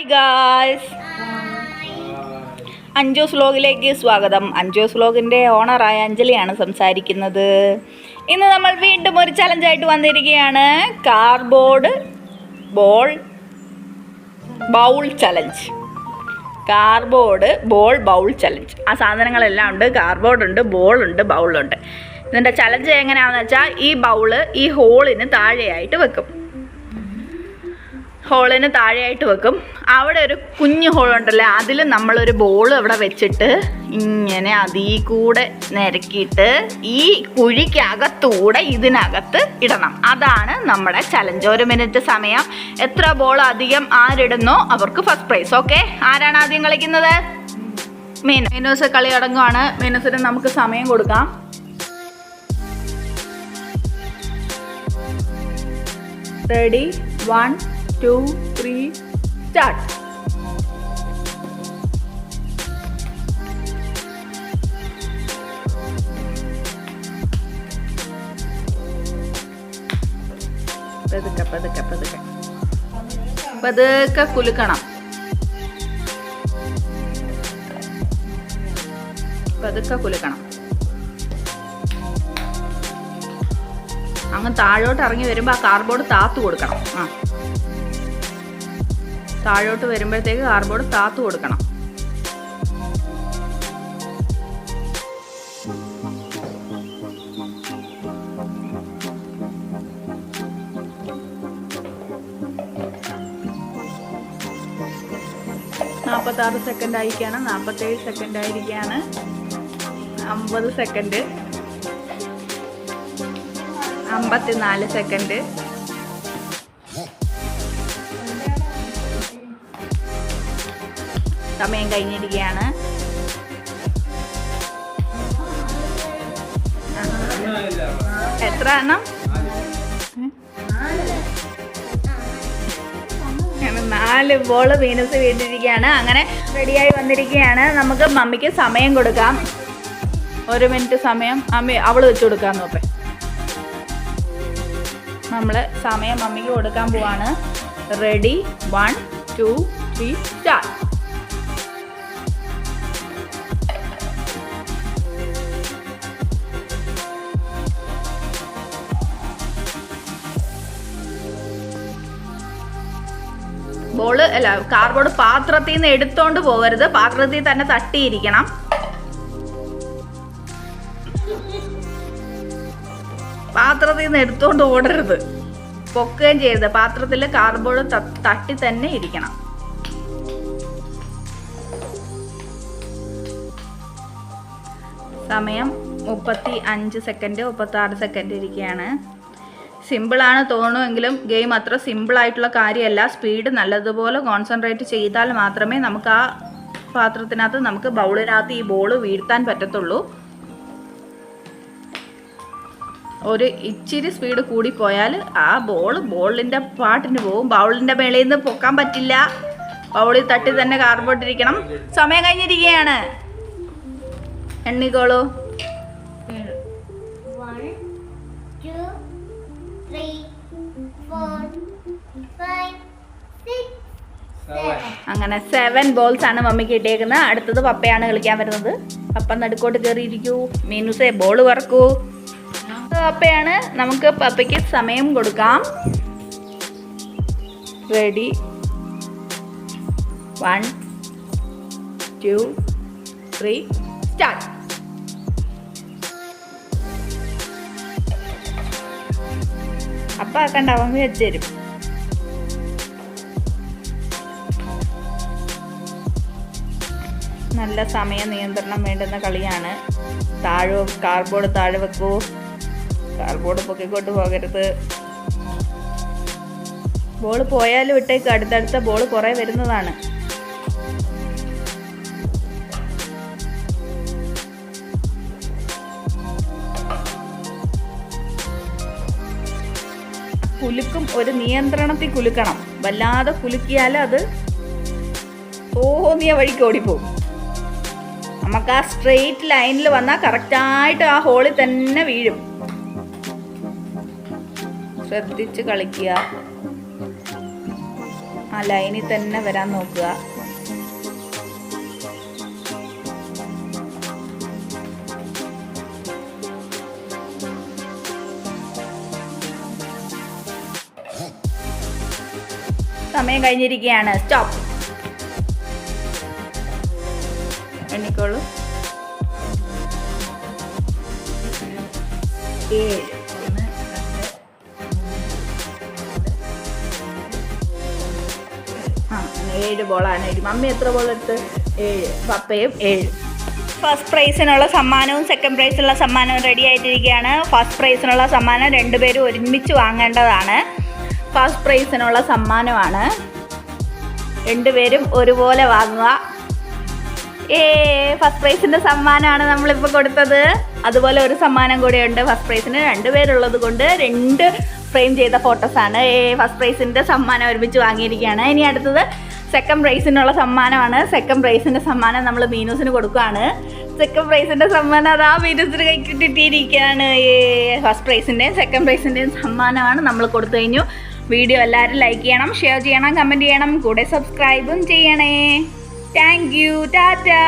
Hi guys Anju's വ്ലോഗിലേക്ക് സ്വാഗതം. അഞ്ജൂസ് വ്ലോഗിന്റെ ഓണറായ അഞ്ജലിയാണ് സംസാരിക്കുന്നത്. ഇന്ന് നമ്മൾ വീണ്ടും ഒരു ചലഞ്ചായിട്ട് വന്നിരിക്കുകയാണ്. Cardboard ball bowl challenge cardboard ball bowl challenge ആ സാധനങ്ങളെല്ലാം ഉണ്ട്. കാർബോർഡ് ഉണ്ട് ബോൾ ഉണ്ട് ബൗളുണ്ട് ഇതിന്റെ ചലഞ്ച് എങ്ങനെയാണെന്ന് വെച്ചാൽ ഈ ബൗൾ ഈ ഹോളിന് താഴെയായിട്ട് വെക്കും. ഹോളിന് താഴെയായിട്ട് വെക്കും. അവിടെ ഒരു കുഞ്ഞു ഹോളുണ്ടല്ലോ അതിൽ നമ്മളൊരു ബോൾ അവിടെ വെച്ചിട്ട് ഇങ്ങനെ അതിൽ കൂടെ നിരക്കിയിട്ട് ഈ കുഴിക്കകത്തൂടെ ഇതിനകത്ത് ഇടണം. അതാണ് നമ്മുടെ ചലഞ്ച് ഒരു മിനിറ്റ് സമയം. എത്ര ബോൾ അധികം ആരിടുന്നോ? അവർക്ക് ഫസ്റ്റ് പ്രൈസ് ഓക്കെ ആരാണ് ആദ്യം കളിക്കുന്നത്? മീന. മീനൂസ് കളി അടങ്ങുവാണ്. മീനൂസിന് നമുക്ക് സമയം കൊടുക്കാം. Ready one two three start പതുക്കെ പതുക്കെ പതുക്കെ. പതുക്കെ കുലുക്കണം. പതുക്കെ കുലുക്കണം. അങ്ങ് താഴോട്ട് ഇറങ്ങി വരുമ്പോൾ ആ കാർബോർഡ് താത്തു കൊടുക്കണം. ആ. താഴോട്ട് വരുമ്പോഴത്തേക്ക് കാർബോർഡ് താത്തു കൊടുക്കണം. നാൽപ്പത്താറ് സെക്കൻഡ് ആയിരിക്കാണ്. നാൽപ്പത്തേഴ് സെക്കൻഡ് ആയിരിക്കാണ്. അമ്പത് സെക്കൻഡ് അമ്പത്തിനാല് സെക്കൻഡ് സമയം കഴിഞ്ഞിരിക്കുകയാണ്. എത്ര എണ്ണം? നാല് ബോൾ വീനസ് വീട്ടിരിക്കുകയാണ് അങ്ങനെ റെഡിയായി വന്നിരിക്കുകയാണ്. നമുക്ക് മമ്മിക്ക് സമയം കൊടുക്കാം. ഒരു മിനിറ്റ് സമയം. അമ്മി അവൾ വെച്ച് കൊടുക്കാൻ നോക്കേ. നമ്മൾ സമയം മമ്മിക്ക് കൊടുക്കാൻ പോവാണ്. Ready one two three start ball അല്ല കാർബോർഡ് പാത്രത്തിൽ നിന്ന് എടുത്തോണ്ട് പോകരുത്. പാത്രത്തിൽ തന്നെ തട്ടിയിരിക്കണം. പാത്രത്തിൽ നിന്ന് എടുത്തോണ്ട് ഓടരുത്. പൊക്കുകയും ചെയ്യരുത്. പാത്രത്തിൽ കാർബോർഡ് തട്ടി തന്നെ ഇരിക്കണം. സമയം മുപ്പത്തി അഞ്ച് സെക്കൻഡ് മുപ്പത്തി ആറ് സെക്കൻഡ് ഇരിക്കുകയാണ്. സിമ്പിളാണ് തോന്നുമെങ്കിലും ഗെയിം അത്ര സിമ്പിളായിട്ടുള്ള കാര്യമല്ല. സ്പീഡ് നല്ലതുപോലെ കോൺസെൻട്രേറ്റ് ചെയ്താൽ മാത്രമേ നമുക്ക് ആ പാത്രത്തിനകത്ത് നമുക്ക് ബൗളിനകത്ത് ഈ ബോൾ വീഴ്ത്താൻ പറ്റത്തുള്ളൂ. ഒരു ഇച്ചിരി സ്പീഡ് കൂടിപ്പോയാൽ ആ ബോൾ ബോളിന്റെ പാട്ടിന് പോകും ബൗളിന്റെ മേളയിൽ നിന്ന് പൊക്കാൻ പറ്റില്ല. ബൗളിൽ തട്ടി തന്നെ കാർബോട്ടിരിക്കണം സമയം കഴിഞ്ഞിരിക്കുകയാണ്. എണ്ണിക്കോളൂ. അങ്ങനെ സെവൻ ബോൾസ് ആണ് മമ്മിക്ക് ഇട്ടേക്കുന്നത് അടുത്തത് പപ്പയാണ് കളിക്കാൻ വരുന്നത്. പപ്പ നടുക്കോട്ട് കയറിയിരിക്കൂ മീനുസേ ബോൾ വറക്കൂ. പപ്പയാണ് നമുക്ക് പപ്പയ്ക്ക് സമയം കൊടുക്കാം. Ready one two three start അപ്പ ആക്കണ്ട അവൻ നല്ല സമയ നിയന്ത്രണം വേണ്ടുന്ന കളിയാണ്. താഴെ കാർബോർഡ് താഴെ വെക്കൂ. കാർബോർഡ് പൊക്കിക്കൊണ്ട് പോകരുത്. ബോൾ പോയാലും ഇട്ടേക്ക് അടുത്തടുത്ത ബോൾ കുറേ വരുന്നതാണ്. കുലുക്കും ഒരു നിയന്ത്രണത്തിൽ കുലുക്കണം. വല്ലാതെ കുലുക്കിയാൽ അത് തോന്നിയ വഴിക്ക് ഓടിപ്പോകും നമുക്ക് ആ സ്ട്രെയിറ്റ് ലൈനിൽ വന്നാൽ കറക്റ്റായിട്ട് ആ ഹോളിൽ തന്നെ വീഴും. ശ്രദ്ധിച്ച് കളിക്കുക. ആ ലൈനിൽ തന്നെ വരാൻ നോക്കുക. സമയം കഴിഞ്ഞിരിക്കുകയാണ്. സ്റ്റോപ്പ് ഏഴ് ഒന്ന് രണ്ട് ആ ഏഴ് ബോളാണ്. ഏഴ്. മമ്മി എത്ര ബോൾ എടുത്ത്? ഏഴ്. പപ്പയും? ഏഴ്. ഫസ്റ്റ് പ്രൈസിനുള്ള സമ്മാനവും സെക്കൻഡ് പ്രൈസിനുള്ള സമ്മാനവും റെഡി ആയിട്ടിരിക്കുകയാണ്. ഫസ്റ്റ് പ്രൈസിനുള്ള സമ്മാനം രണ്ടുപേരും ഒരുമിച്ച് വാങ്ങേണ്ടതാണ്. ഫസ്റ്റ് പ്രൈസിനുള്ള സമ്മാനമാണ്. രണ്ടുപേരും ഒരുപോലെ വാങ്ങുക. ഏ ഫസ്റ്റ് പ്രൈസിന്റെ സമ്മാനമാണ് നമ്മളിപ്പോൾ കൊടുത്തത്. അതുപോലെ ഒരു സമ്മാനം കൂടെയുണ്ട് ഫസ്റ്റ് പ്രൈസിന് രണ്ടുപേരുള്ളത് കൊണ്ട് രണ്ട് ഫ്രെയിം ചെയ്ത ഫോട്ടോസാണ് ഫസ്റ്റ് പ്രൈസിന്റെ സമ്മാനം ഒരുമിച്ച് വാങ്ങിയിരിക്കുകയാണ്. ഇനി അടുത്തത് സെക്കൻഡ് പ്രൈസിനുള്ള സമ്മാനമാണ്. സെക്കൻഡ് പ്രൈസിന്റെ സമ്മാനം നമ്മൾ മീനൂസിന് കൊടുക്കുകയാണ് സെക്കൻഡ് പ്രൈസിന്റെ സമ്മാനം അത് ആ മീനൂസിന് കൈക്കിട്ടിരിക്കുകയാണ് ഏ ഫസ്റ്റ് പ്രൈസിന്റെയും സെക്കൻഡ് പ്രൈസിന്റെയും സമ്മാനമാണ് നമ്മൾ കൊടുത്തു കഴിഞ്ഞു. വീഡിയോ എല്ലാവരും ലൈക്ക് ചെയ്യണം ഷെയർ ചെയ്യണം കമന്റ് ചെയ്യണം. കൂടെ സബ്സ്ക്രൈബും ചെയ്യണേ. Thank you Tata.